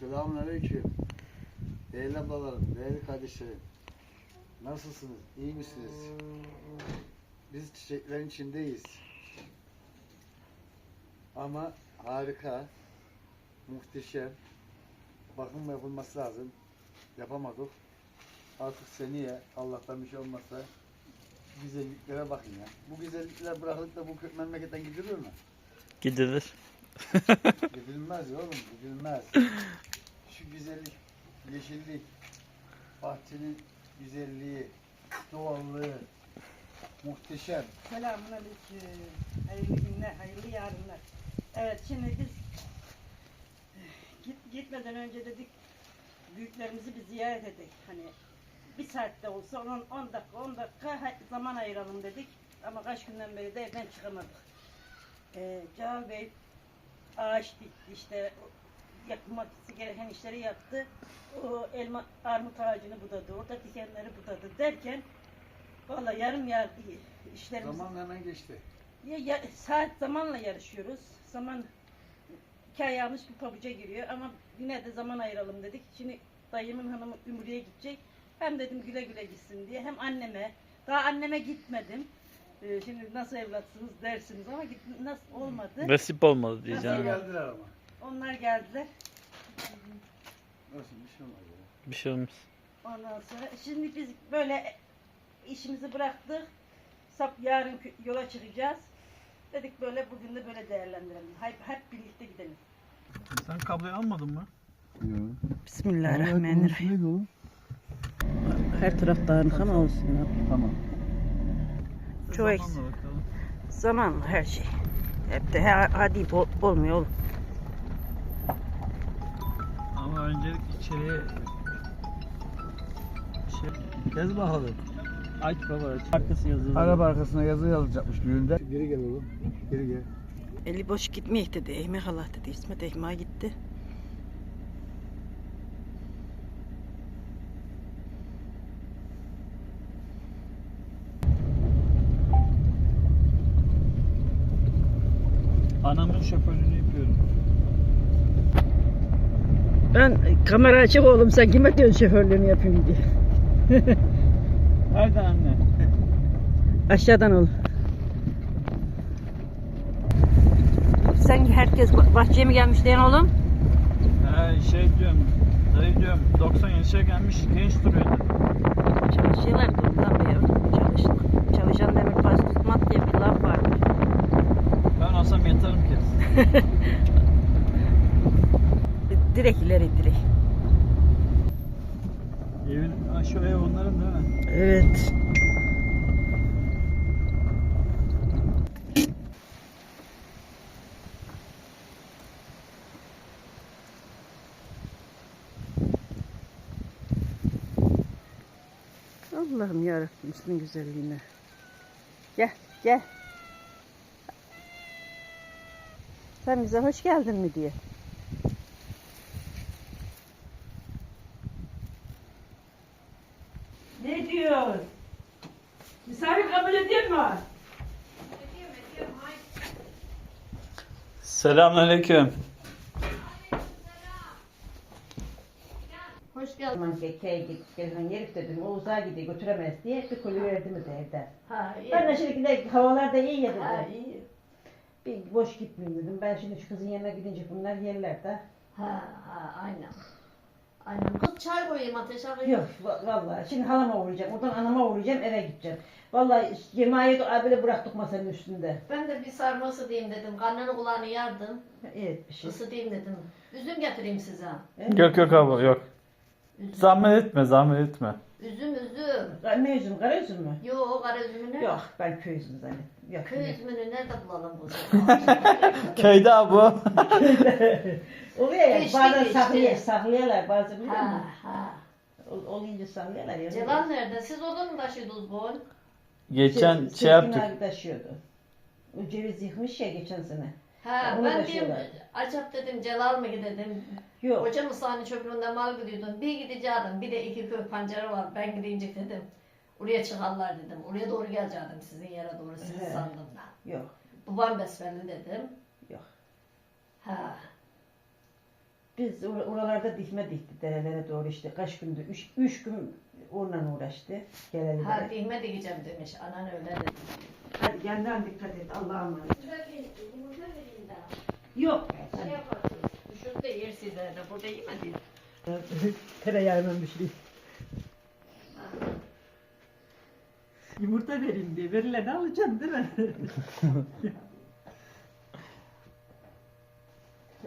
Selamünaleyküm. Değerli ablalarım, değerli kardeşlerim. Nasılsınız? İyi misiniz? Biz çiçeklerin içindeyiz. Ama harika, muhteşem. Bakım yapılması lazım. Yapamadık. Artık seneye Allah'tan bir şey olmazsa güzelliklere bakın ya. Bu güzellikler bırakılıp da bu memleketten gidilir mi? Gidilir. Gidilmez oğlum, gidilmez. Şu güzellik, yeşillik, bahçenin güzelliği, doğallığı, muhteşem. Selamun aleyküm. Hayırlı günler, hayırlı yarınlar. Evet şimdi biz git, gitmeden önce dedik büyüklerimizi bir ziyaret edelim. Hani bir saatte olsa 10, 10 dakika 10 dakika zaman ayıralım dedik. Ama kaç günden beri de evden çıkamadık. Ee, Cahal Bey ağaç dikti işte yapılması gereken işleri yaptı. O elma armut ağacını budadı. Orada dikenleri budadı derken Valla yarım yar işlerimiz Zaman hemen geçti. ya, ya- saat zamanla yarışıyoruz. Zaman iki ayağımız bir pabuca giriyor ama yine de zaman ayıralım dedik. Şimdi dayımın hanımı Ümrü'ye gidecek. Hem dedim güle güle gitsin diye. Hem anneme. Daha anneme gitmedim. Ee, şimdi nasıl evlatsınız dersiniz ama git, nasıl olmadı. Nasip olmadı Nasıl diyeceğim. geldiler ama. Onlar geldiler. Nasıl bir şey olmaz ya. Bir şey olmaz. Ondan sonra şimdi biz böyle işimizi bıraktık. Sap yarın yola çıkacağız. Dedik böyle bugün de böyle değerlendirelim. Hep, hep birlikte gidelim. Sen kabloyu almadın mı? Bismillahirrahmanirrahim. Neydi oğlum? Her taraf dağınık ama olsun. Tamam. Çok eksik. Zamanla her şey. Hep de ha- hadi ol- olmuyor oğlum. Ama öncelik içeriye şey yaz bakalım. Aç baba aç. Arkası yazılı. Araba arkasına yazı yazacakmış düğünde. Geri gel oğlum. Geri gel. Eli boş gitmeyek dedi. Ekmek Allah dedi. İsmet ekmeğe gitti. Ben kamera açık oğlum sen kime diyorsun şoförlüğünü yapayım diye. Nerede anne? Aşağıdan ol. Sen herkes bah- bahçeye mi gelmiş diyen oğlum? He şey diyorum. Dayı diyorum 90 yaşa gelmiş genç duruyor. Çalışıyorlar da ondan beri çalıştık. Çalışan demir baş tutmaz diye bir laf vardır. Ben olsam yatarım kes. Direkt ileri direkt. Evin şu ev onların değil mi? Evet. Allah'ım yarabbim üstün güzelliğine. Gel, gel. Sen bize hoş geldin mi diye. Ne diyor? Misafir kabul ediyor mu? Selamünaleyküm. Hoş geldin. Aman kekeye git, gelin herif dedim, o uzağa gidiyor, götüremez diye bir kulü verdi mi de evden. Ha iyi. Ben de şimdi de havalar da iyi ya Ha dedim. iyi. Bir boş gitmeyeyim dedim. Ben şimdi şu kızın yanına gidince bunlar yerler de. Ha ha aynen. Aynen. Kız çay koyayım ateşe koyayım. Yok va- vallahi şimdi halama uğrayacağım, oradan anama uğrayacağım, eve gideceğim. Vallahi yemeği de böyle bıraktık masanın üstünde. Ben de bir sarması diyeyim dedim. Karnını kulağını yardım. İyi etmişiz. Isıtayım dedim. Üzüm getireyim size. Yok yok abla yok. Üzüm. Zahmet etme zahmet etme. Üzüm üzüm. Ne üzüm, kara üzüm mü? Yok kara üzümü ne? Yok, ben köy üzümü zannettim. Yok. Köy üzümünü nerede bulalım bu Köyde abi bu. Oluyor ya, Geçti, bazen geçti. saklıyor, saklıyorlar bazen biliyor Ha musun? ha. Ol- Olunca saklıyorlar ya. Celal nerede? Siz odun mu taşıyordunuz bu? Geçen Sezgin şey yaptık. abi taşıyordu. O ceviz yıkmış ya geçen sene. Ha Onu ben taşıyorlar. diyeyim acaba dedim Celal mı gidelim? Yok. Hoca Musa'nın çöplüğünde mal gidiyordum. Bir gideceğim. Bir de iki köy pancarı var. Ben gidince dedim. Oraya çıkarlar dedim. Oraya doğru geleceğim sizin yere doğru. Sizi He. sandım ben. Yok. Babam besbelli dedim. Yok. Ha. Biz or- oralarda dikme diktik derelere doğru işte kaç gündü? Üç, üç gün onunla uğraştı. Geleli Ha beri. dihme dikeceğim demiş. Anan öyle dedi. Hadi kendine dikkat et Allah'a emanet. Yumurta vereyim daha. Yok. Şey yaparsınız. Şurada yer size de burada yemedin. Tereyağından bir şey. Yumurta vereyim diye. Verileni alacaksın değil mi?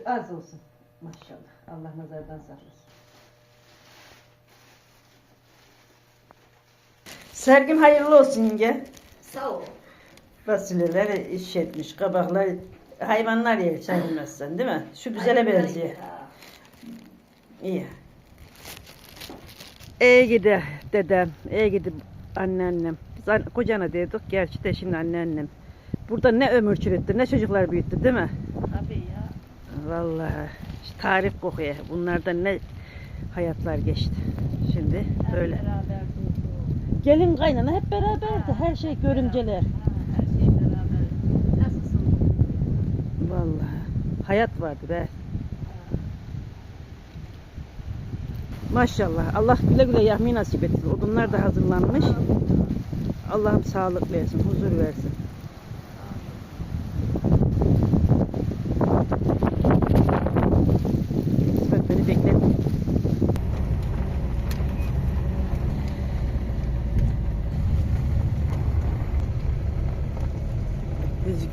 Az olsun. Maşallah. Allah nazardan saklasın. Sergim hayırlı olsun yenge. Sağ ol. Fasulyeler iş etmiş, kabaklar hayvanlar yer sen yemezsen değil mi? Şu güzele benziyor. Ha. İyi. İyi gidi dedem, iyi gidi anneannem. Biz an- kocana diyorduk, gerçi de şimdi anneannem. Burada ne ömür çürüttü, ne çocuklar büyüttü değil mi? Tabii ya. Vallahi tarif kokuyor. Bunlardan ne hayatlar geçti. Şimdi böyle. Gelin kaynana hep beraberdi. Her şey görümceler. Şey? Vallahi hayat vardı be. Maşallah. Allah güle güle yahmi nasip etsin. Odunlar da hazırlanmış. Allah'ım sağlık versin, huzur versin. This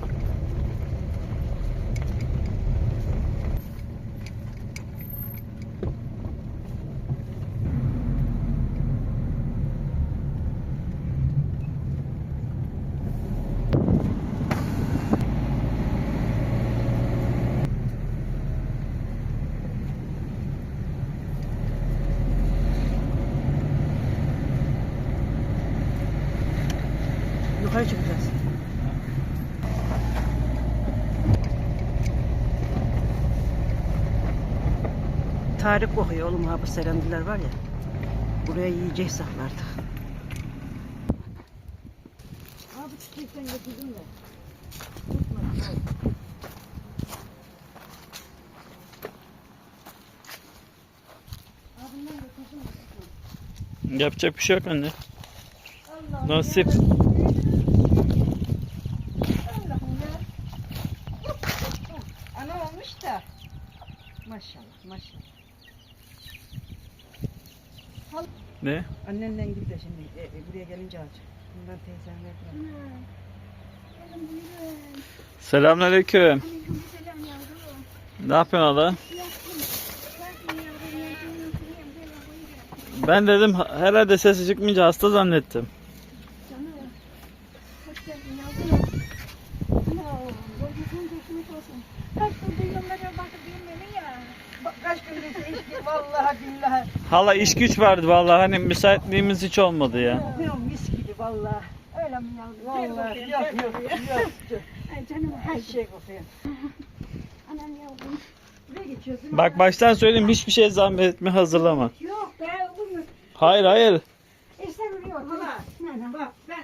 Tarık kokuyor oğlum ha bu serendiler var ya. Buraya yiyecek saklardık. Abi çiçekten getirdim de. Yapacak bir şey yok anne. Nasip. Ana olmuş da. Maşallah maşallah. Ne? Annenden git de şimdi e, e, buraya gelince alacak. Bundan teyzemler falan. Selamünaleyküm. Ne yapıyorsun hala? Ben dedim herhalde sesi çıkmayınca hasta zannettim. Bak kaç gündür içki vallahi billahi. Hala iş güç vardı vallahi hani müsaitliğimiz hiç olmadı ya. Kokuyor mis gibi vallahi. Öyle mi yavrum? Vallahi yok yok yok. Ay canım Her şey kokuyor. anam yavrum. Buraya geçiyorsun. Bak baştan söyleyeyim hiçbir şey zahmet etme hazırlama. Yok be bunu Hayır hayır. istemiyor. Hala. Anam, Bak ben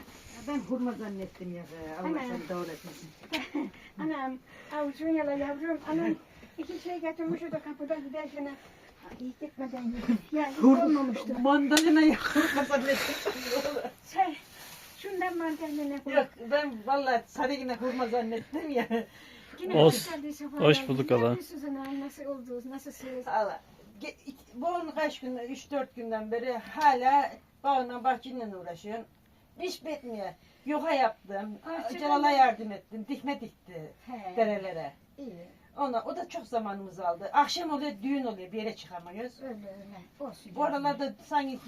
ben hurma zannettim ya. be. Allah seni doğru etmesin. anam avucun yala yavrum. Anam iki şey getirmiş o da kapıda giderken. Ha, gitmeden yedim. Ya hiç olmamıştı. Mandalina hurma zannettim. Sen şundan mandalina koy. Yok ben vallahi sarı yine hurma zannettim ya. Yine Hoş- hoş geldin, sefa hoş geldin. bulduk Ne hala. yapıyorsunuz anam? Nasıl oldunuz? Nasılsınız? Allah. Ge- Bu kaç günden, 3-4 günden beri hala bağına bahçeyle uğraşıyorum. İş bitmiyor. Yuha yaptım. Celal'a mi? yardım ettim. Dikme dikti He. derelere. İyi. Ona, o da çok zamanımızı aldı. Akşam oluyor, düğün oluyor. Bir yere çıkamıyoruz. Öyle öyle. Olsun. Bu aralarda sanki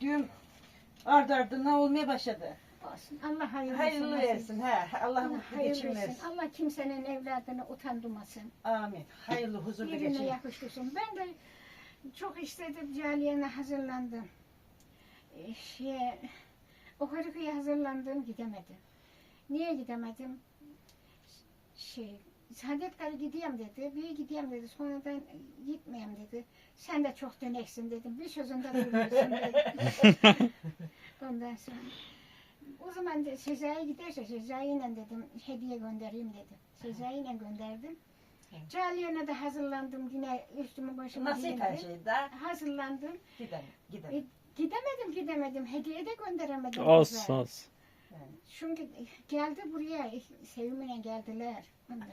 düğün ard ardına olmaya başladı. Olsun. Allah hayırlı, Hayırlı versin. He. Allah Allah mutlu geçim versin. Allah kimsenin evladını utandırmasın. Amin. Hayırlı, huzurlu Yerine geçim. yakıştırsın. Ben de çok istedim Caliye'ne hazırlandım. Ee, Şey, o Kadıköy'e hazırlandım gidemedim. Niye gidemedim? Şey, Saadet Karı gideyim dedi. Bir gideyim dedi. Sonradan gitmeyeyim dedi. Sen de çok döneksin dedim. Bir sözünde durmuyorsun dedi. Ondan sonra. O zaman de Sezai giderse Sezai'yle dedim hediye göndereyim dedim. Sezai'yle gönderdim. Caliye'ne de hazırlandım yine üstümü başımı Nasip her şey daha. Hazırlandım. Gidelim, E, gidelim. gidemedim gidemedim. Hediye de gönderemedim. Olsun kıza. olsun. Çünkü geldi buraya sevimine geldiler. Sonra.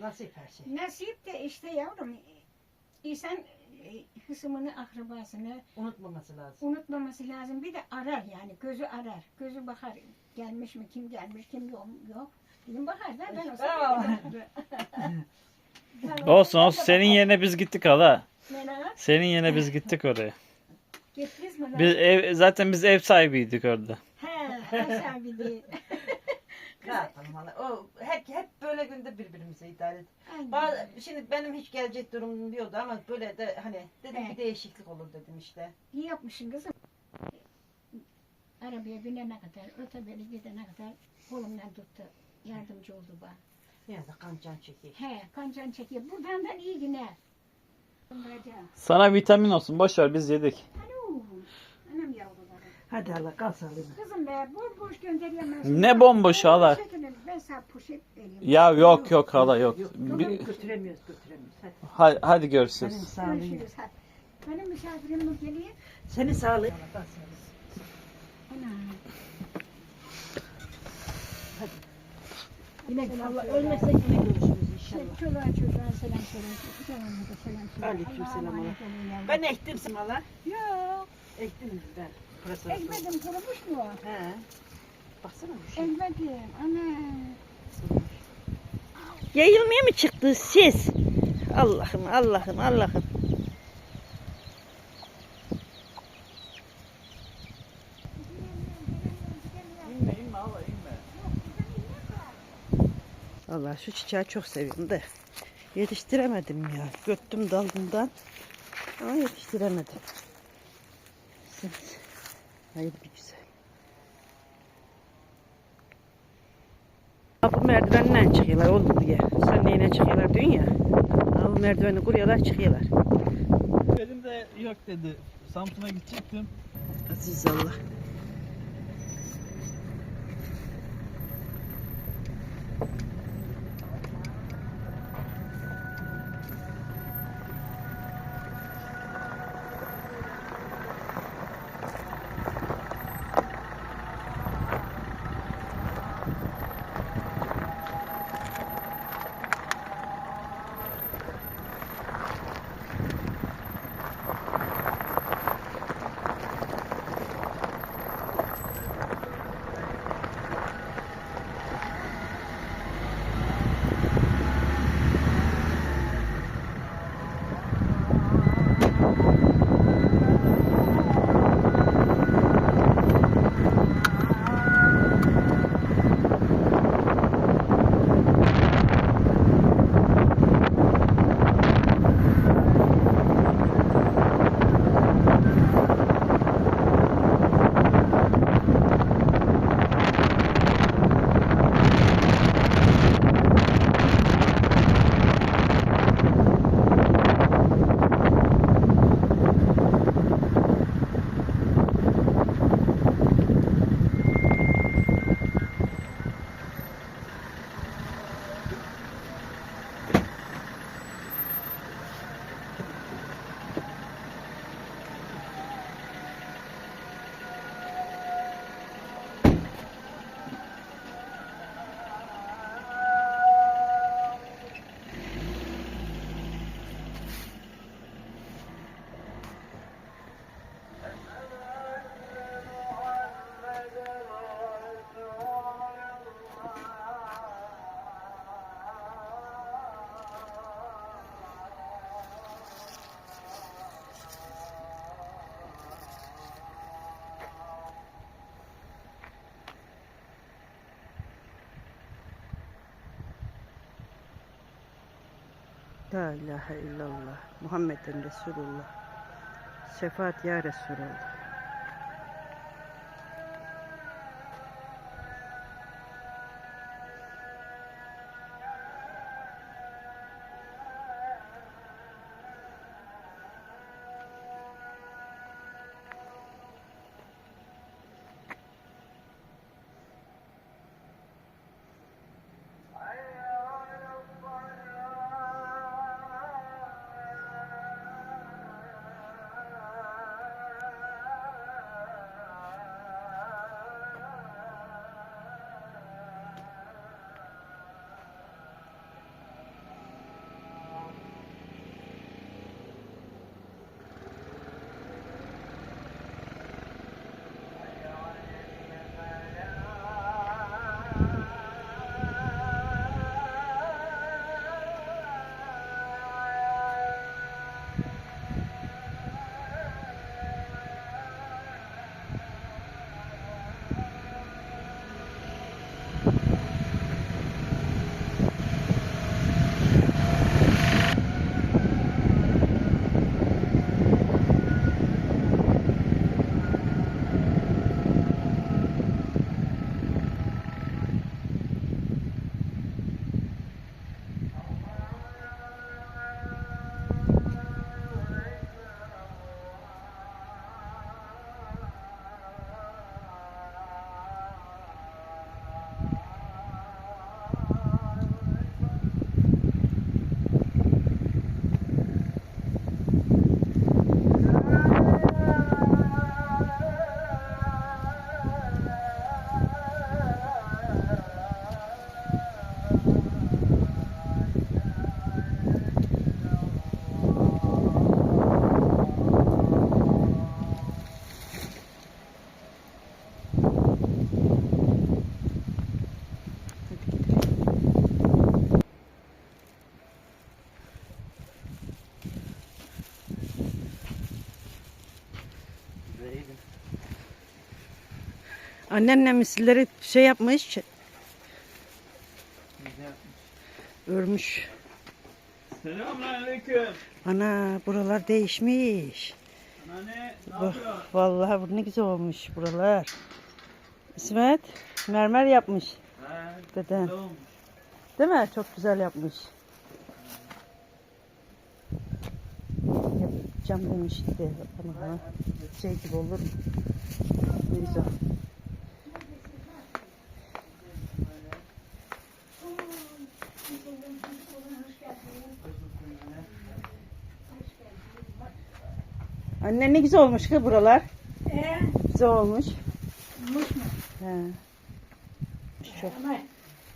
Nasip her şey. Nasip de işte yavrum insan e, hısımını akrabasını Unutmaması lazım. unutmaması lazım. Bir de arar yani gözü arar. Gözü bakar gelmiş mi kim gelmiş kim yok yok. Dedim bakar da ben Bravo. olsam Olsun olsun. Senin yerine biz gittik hala. Senin yerine biz gittik oraya. gittiniz mi? lan? Biz ev, zaten biz ev sahibiydik orada. He, aşağı bir değil. Ne yapalım hala? O hep, hep böyle günde birbirimize idare et. Bazı, şimdi benim hiç gelecek durumum yoktu ama böyle de hani dedim Evet. bir değişiklik olur dedim işte. İyi yapmışsın kızım. Arabaya binene kadar, otobüse gidene kadar kolumdan tuttu. Yardımcı oldu bana. Yine de kancan çekiyor. He, kancan çekiyor. Buradan da iyi yine. Bacağım. Sana vitamin olsun. Boş ver biz yedik. Alo. Anam yavrularım. Hadi hala kal sağlığına. Kızım be, boş boş gönderemez. Ne bomboş hala? Çekilin, Ben sana poşet vereyim. Ya yok yok hala yok. Yok, Bir- götüremiyoruz götüremiyoruz. Hadi. hadi, hadi Senin görüşürüz. sağlığın. Görüşürüz hadi. Benim misafirim mi geliyor? Senin sağlığın. Ana. Yine Allah ölmezsek yine görüşürüz inşallah. Çoluğa çocuğa selam söyle. Canına da selam söyle. Aleyküm Allah'a selam, emanet olun yavrum. Ben ektim simala. Yok. Ektim ben. Pırasa. Ekmedim kurumuş mu? He. Baksana bu şey. Ekmedim. Ana. Yayılmaya mı çıktı siz? Allah'ım Allah'ım Allah'ım. Allah şu çiçeği çok seviyorum da yetiştiremedim ya. Göttüm dalından ama yetiştiremedim. Hayır bir güzel. Bu merdivenden çıkıyorlar oğlum diye. Sen neyine çıkıyorlar diyorsun ya. Ha, Bu merdiveni kuruyorlar çıkıyorlar. Benim de yok dedi. Samsun'a gidecektim. Aziz Allah. La ilahe illallah. Muhammeden Resulullah. Şefaat ya Resulallah. Annenle misilleri şey yapmış. Örmüş. Selamünaleyküm. Ana buralar değişmiş. Anne ne Bak, yapıyorsun? vallahi bu ne güzel olmuş buralar. İsmet mermer yapmış He, deden. güzel olmuş. Değil mi? Çok güzel yapmış. Yapacağım demişti. Ha. Şey gibi olur. Ne güzel. Anne ne güzel olmuş ki buralar. Ee, Güzel olmuş. olmuş mu? He. Çok Ama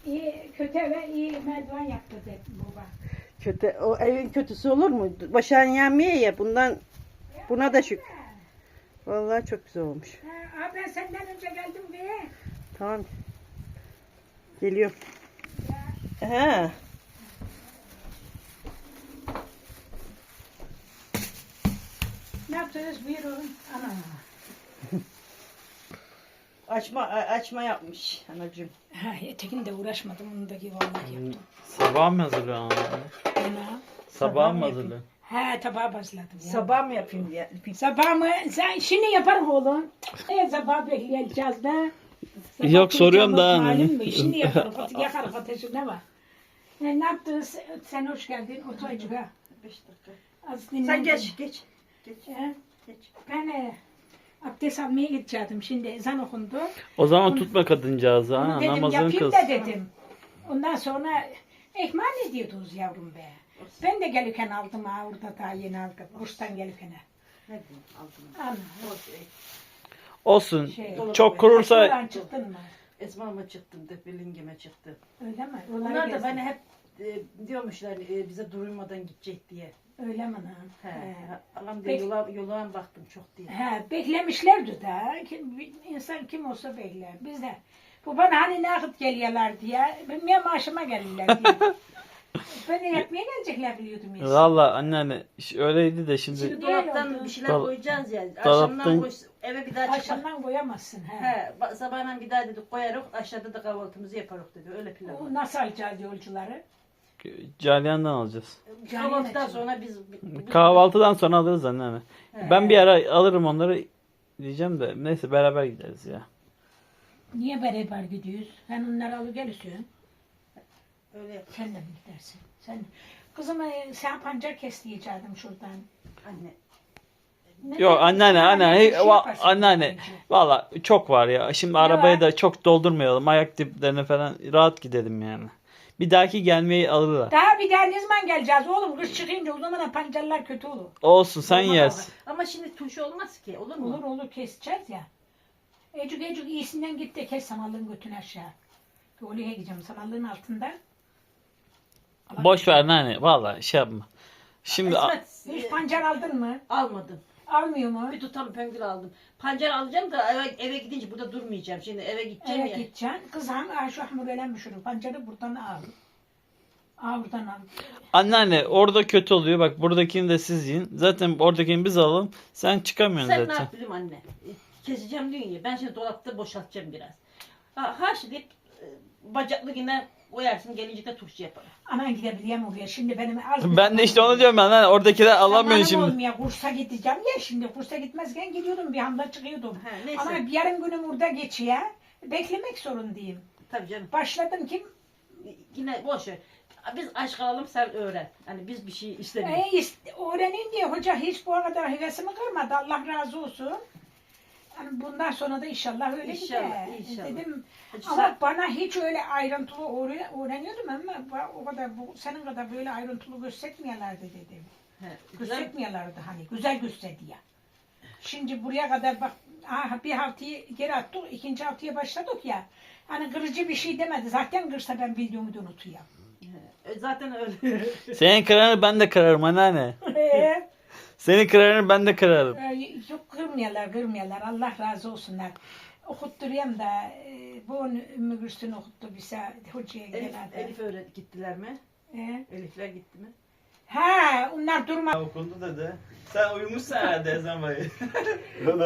iyi, kötü eve iyi merdiven yaptı dedi baba. kötü. O evin kötüsü olur mu? Başağın yenmiyor ya. Bundan buna da şükür. Vallahi çok güzel olmuş. Ha, abi ben senden önce geldim be. Tamam. Geliyorum. He. Yaptınız buyurun. Ana. Açma açma yapmış anacığım. Ha, ötekini de uğraşmadım. Onu da vallahi yaptım. Sabah mı hazırlıyorsun anne? Ana. Sabah mı mı hazırlıyorsun? Ha tabağı başladım ya. Sabah mı yapayım diye. Sabah mı? Sen şimdi yaparım oğlum. E sabah bekleyeceğiz de. Sabah Yok, soruyorum da hani. halim mi? Şimdi yaparım. Yakarım ateşi ne var? E, ne yaptın? Sen- hoş geldin. Ha. Beş dakika. Az dinlen. Sen geç geç. Geç. Ben e, abdest almaya gidecektim. Şimdi ezan okundu. O zaman tutma kadıncağızı Onu ha. dedim Namazını yapayım kız. da dedim. Ondan sonra ihmal ediyordunuz yavrum be. Ben de gelirken aldım ha orada daha yeni aldım. Kurstan gelirken. ha. Aldım. Ana. Olsun. Şey, Çok kurursa Oradan çıktın mı? Esma'ma çıktım, Depelingeme çıktı. Öyle mi? Onlar da bana hep e, diyormuşlar e, bize durmadan gidecek diye. Öyle mi lan? He. He. Alam Peki. diye yola, yola baktım çok diye. He, beklemişlerdi de. Kim, insan kim olsa bekler. Biz de. Bu bana hani ne vakit geliyorlar diye. Benim maaşıma gelirler diye. Beni yapmaya gelecekler biliyordum ya. Valla anneanne ş- öyleydi de şimdi Şimdi dolaptan oldu. bir şeyler Dol- koyacağız ya. dolaptan- Akşamdan koy, eve bir daha çıkar. Akşamdan koyamazsın. He. He, ba- sabahdan bir daha dedik koyarız, aşağıda da kahvaltımızı yaparız dedi. Öyle plan. O nasıl alacağız yolcuları? Caliyan'dan alacağız. Kahvaltıdan sonra biz... biz- Kahvaltıdan sonra alırız anneanne. He. Ben bir ara alırım onları diyeceğim de neyse beraber gideriz ya. Niye beraber gidiyoruz? Sen onları alıp geliyorsun. Öyle yap. Sen de mi gidersin? Sen Kızım e, sen pancar kes diyecektim şuradan. Anne. Ne Yok anneanne anneanne bir şey va- yaparsın anneanne bence. valla çok var ya. Şimdi Ne arabayı var? da çok doldurmayalım. Ayak diplerine falan rahat gidelim yani. Bir dahaki gelmeyi alırlar. Daha bir daha ne zaman geleceğiz oğlum? Kış çıkınca o zaman pancarlar kötü olur. Olsun sen Olmaz yersin. Ama. Ama şimdi turşu olmaz ki. Olur mu? Olur olur keseceğiz ya. Ecuk ecuk iyisinden git de kes samallığın götünü aşağı. Öyle gideceğim samallığın altında. Boş ver anneanne valla şey yapma. Şimdi a- İsmet, Hiç e, pancar aldın mı? almadım. Almıyor mu? Bir tutam pöngül aldım. Pancar alacağım da eve, eve gidince burada durmayacağım. Şimdi eve gideceğim Eve ya. gideceksin. Kızım aa, şu hamurelen şunu. Pancarı buradan al. Aa buradan al. anneanne orada kötü oluyor. Bak buradakini de siz yiyin. Zaten oradakini biz alalım. Sen çıkamıyorsun Sen ne zaten. yap bileyim anne? Keseceğim ya. Ben şimdi dolapta boşaltacağım biraz. Ha, haşlayıp e, bacaklı yine koyarsın. Gelince de turşu yaparım. Aman gidebileyim oraya. Şimdi benim az Ben de işte onu diyorum ben. Anneanne, oradakiler alamıyorsun Zamanım şimdi. olmuyor. Kursa gideceğim ya şimdi. Kursa gitmezken gidiyordum. Bir anda çıkıyordum. Ha, neyse. Ama yarım günüm burada geçiyor. Beklemek zorundayım. Tabii canım. Başladım kim? Yine boş ver. Biz aşk alalım sen öğren. Hani biz bir şey istemiyoruz. E, öğrenin diye hoca hiç bu kadar hevesimi kırmadı. Allah razı olsun. Yani bundan sonra da inşallah öyle İnşallah, gider. inşallah. Dedim Hacı ama sen- bana hiç öyle ayrıntılı öğre- öğreniyordum ama o kadar bu senin kadar böyle ayrıntılı göstermiyorlardı dedim. He, güzel. Göstermiyorlardı hani. Güzel gösterdi ya. Şimdi buraya kadar bak aha, bir haftayı geri attık. ikinci haftaya başladık ya. Hani kırıcı bir şey demedi. Zaten kırsa ben bildiğimi de unutuyorum. E, Zaten öyle. Senin kararını ben de kırarım anneanne. Ee, Senin kararını ben de kırarım. e, yok kırmıyorlar kırmıyorlar. Allah razı olsunlar. Okutturuyorum da e, bu Ümmü Gülsün okuttu bize hocaya Elif, genelde. Elif öğren gittiler mi? Ee, Elifler gitti mi? ha onlar durma. Okundu dedi. Sen uyumuşsun herhalde ezan bayı.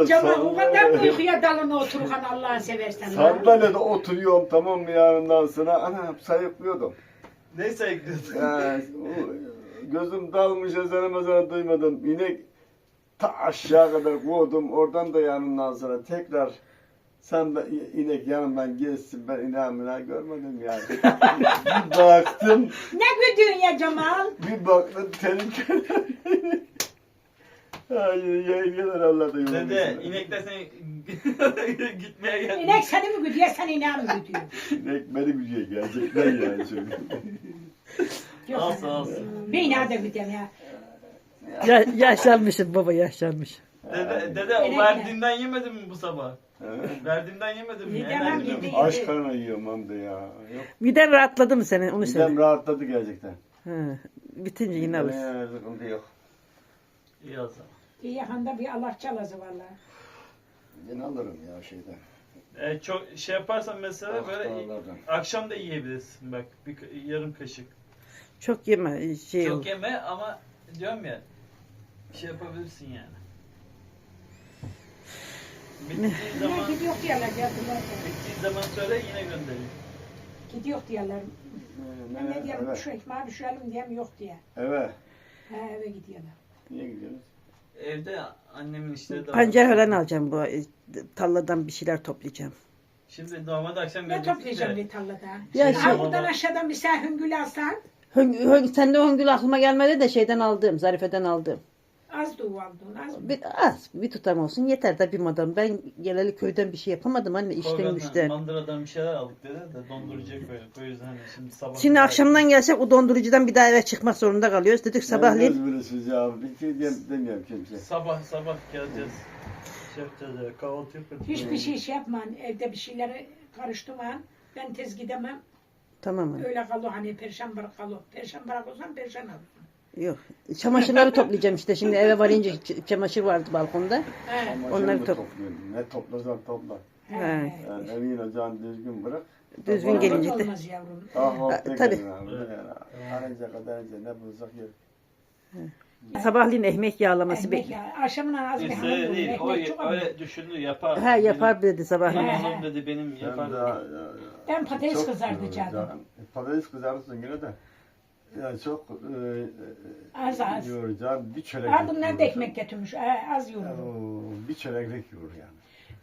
Cemal o kadar mı uykuya dalına otururken Allah'ı seversen. Sandalyede oturuyorum tamam mı yanından sonra anam sayıklıyordum. ne sayıklıyorsun? Ya, o, gözüm dalmış ezanı mezanı duymadım. İnek ta aşağı kadar kovdum. Oradan da yanından sonra tekrar sen de inek yanımdan geçsin ben inamına görmedim yani. bir baktım, Ne güdüğün ya Cemal? bir baktım tehlikeli. Hayır yengeler Allah da Dede inekler seni gitmeye geldi. İnek seni mi güdüyor sen ineği mi güdüyor? İnek beni gücüye gerçekten yani çünkü. Olsun olsun. Bir ineği de güdüyor ya. Ya, yaşlanmışım baba yaşlanmış. Dede, dede o verdiğinden yemedin mi bu sabah? Evet. Verdiğimden yemedin mi? Yedemem, Hemen yedi. yedim. Aç karnına yiyorum hem de ya. Yok. Miden rahatladı mı senin onu söyle. Midem rahatladı gerçekten. Ha, bitince yine alırsın. Ee, sıkıntı yok. İyi o zaman. Bir yakında bir Allah çalası valla. Yine alırım ya şeyden. E, çok şey yaparsan mesela böyle Aktarlardan. akşam da yiyebilirsin bak bir ka- yarım kaşık. Çok yeme şey Çok olur. yeme ama diyorum ya şey yapabilirsin yani. Bittiği zaman Yine gidiyor diyorlar ya. bittiği zaman söyle yine göndereyim. Gidiyor diyorlar. Ee, Ben ne diyorum evet. şu ekmeği düşürelim diyem yok diye. Evet. Ha eve gidiyorlar. Niye gidiyoruz? Evde annemin işleri de var. Pancar alacağım bu e, tarladan bir şeyler toplayacağım. Şimdi normalde akşam Ne toplayacağım bir tarlada? Ya Ha şey- buradan aşağıdan bir sen hüngül alsan Höng, höng, sen de höngül aklıma gelmedi de şeyden aldım. Zarife'den aldım. az dua aldın az mı? Bir, az bir tutam olsun yeter de bir madam. Ben geleli köyden bir şey yapamadım anne işten Korgan'dan, güçten. Mandıradan bir şeyler aldık dedi de dondurucuya koyduk. O yüzden hani şimdi sabah. Şimdi akşamdan gelsek o dondurucudan bir daha eve çıkmak zorunda kalıyoruz. Dedik sabahleyin. Sabahleyin. bilirsiniz ya. Bir şey diyem, demiyorum kimse. Sabah sabah geleceğiz. Şey yapacağız ya kahvaltı yapacağız. Hiçbir şey şey yapman, evde bir şeyleri karıştırman. Ben tez gidemem. Tamam anne. Öyle kalıyor hani kalıyor. Perşan bırak olsan perşan al. Yok. Çamaşırları toplayacağım işte. Şimdi eve varınca ç- çamaşır vardı balkonda. He. Onları şimdi top- topluyorum. Ne toplasan topla. He. He. Yani evin ocağını düzgün bırak. Düzgün Sabah- gelince de. Olmaz yavrum. Kahvaltıya Tabii. gelin abi. Yani. Arınca kadar önce ne bulursak yer. Sabahleyin ekmek yağlaması Ekmek bekliyor. ya. Akşamına az bir hamur olur. değil. O Ekmek çok öyle düşündü yapar. Ha yapar dedi sabahleyin. Benim oğlum dedi benim Ben yapar. dedi. ya, ya, Ben patates çok kızartacağım. yoğuracağım. Patates kızartırsın yine de. Yani çok e, Az az. yoğuracağım. Bir çörek Ha bunlar da yoğuracağım. ekmek getirmiş. Ha, az yoğurur. Oo, Bir çöreklik yoğur yani.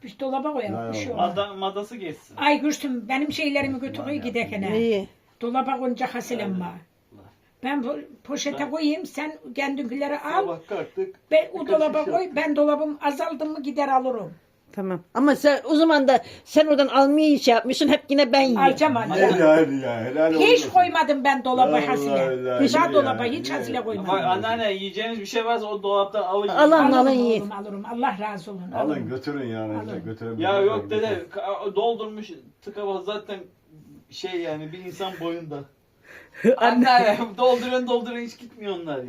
Bir dolaba koyalım. Bir şey olmaz. Mada, madası geçsin. Ay Gülsüm benim şeylerimi götürüyor giderken. İyi. Dolaba koyunca hasilem var. Ben po- poşete koyayım sen kendinkileri al. Sabah kalktık. Ben o dolaba şişe- koy. Ben dolabım azaldı mı gider alırım. Tamam. Ama sen o zaman da sen oradan almayı şey yapmışsın. Hep yine ben yiyeyim. Alacağım Hayır alacağım. hayır ya. Helal Hiç olsun. koymadım ben dolaba Allah hasile. Allah, Hiç iyi dolaba ya, hiç hasile Bak koymadım. anneanne yiyeceğiniz bir şey varsa o dolaptan alın. Alın. alın, Alırım yiyin. alırım. Allah razı olsun. Alın Alırım. götürün yani. Alın. Götürebilirsiniz. Ya yok dede doldurmuş tıka zaten şey yani bir insan boyunda. Anne dolduruyorsun dolduruyorsun hiç gitmiyor onlar.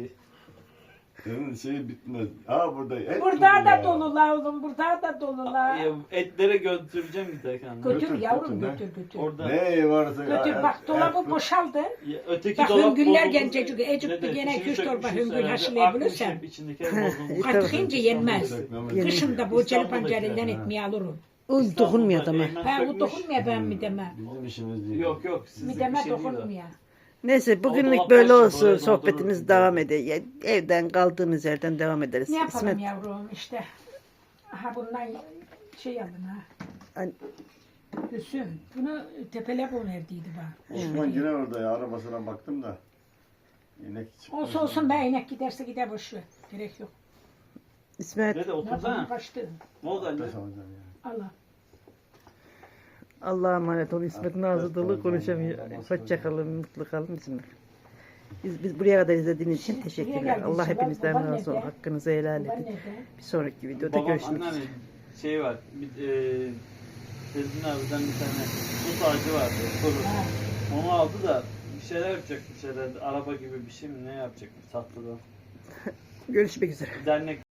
Senin şey bitmez. Ha burada et Burada da dolular oğlum. Burada da dolular. Ya, Etlere götüreceğim giderken. Götür Götür, yavrum götür, götür götür. Orada Ne varsa Götür bak dolabı et- boşaldı. Ya, öteki Bak dolap hüngüller bozuldu. gelecek, ecik Dede, bir gene içini torba sökmüşsün haşlayabilirsen. Akmış hep bozulmuş. Katkıyınca yenmez. Kışın da bu celi İstanbul'dakiler, pancarından ha. ekmeği alırım. Uy dokunmuyor adama. Eymen Ha bu sökmüş. dokunmuyor ben mideme. Bizim işimiz değil. Yok yok sizin bir Mideme şey değil o. dokunmuyor. Neyse bugünlük böyle olsun. Sohbetimiz devam ediyor. Evden kaldığımız yerden devam ederiz. Ne yapalım İsmet yavrum işte. Aha bundan şey alın ha. Ay- Gülsüm. Bunu tepele bu evdeydi bak. Osman yine orada ya arabasına baktım da. İnek çıkmış. Olsun olsun be inek giderse gider boş ver. Gerek yok. İsmet Dede Ne yapalım otursana. kaçtı. Ne oldu anne? Abdest alacağım ya. Allah. Allah'a emanet ol. İsmet'in ağzı dolu Allah'a konuşamıyor. Hoşça kalın, mutlu kalın İsmet. Biz, biz buraya kadar izlediğiniz için teşekkürler. Allah hepinizden razı olsun. Hakkınızı helal edin. Bir sonraki videoda Babam görüşmek anneanne üzere. şey var. Bir, e, Sezgin abiden bir tane tut ağacı vardı. Kuru. Onu aldı da bir şeyler yapacakmış herhalde. Araba gibi bir şey mi ne yapacakmış tatlıdan. Görüşmek üzere. Dernek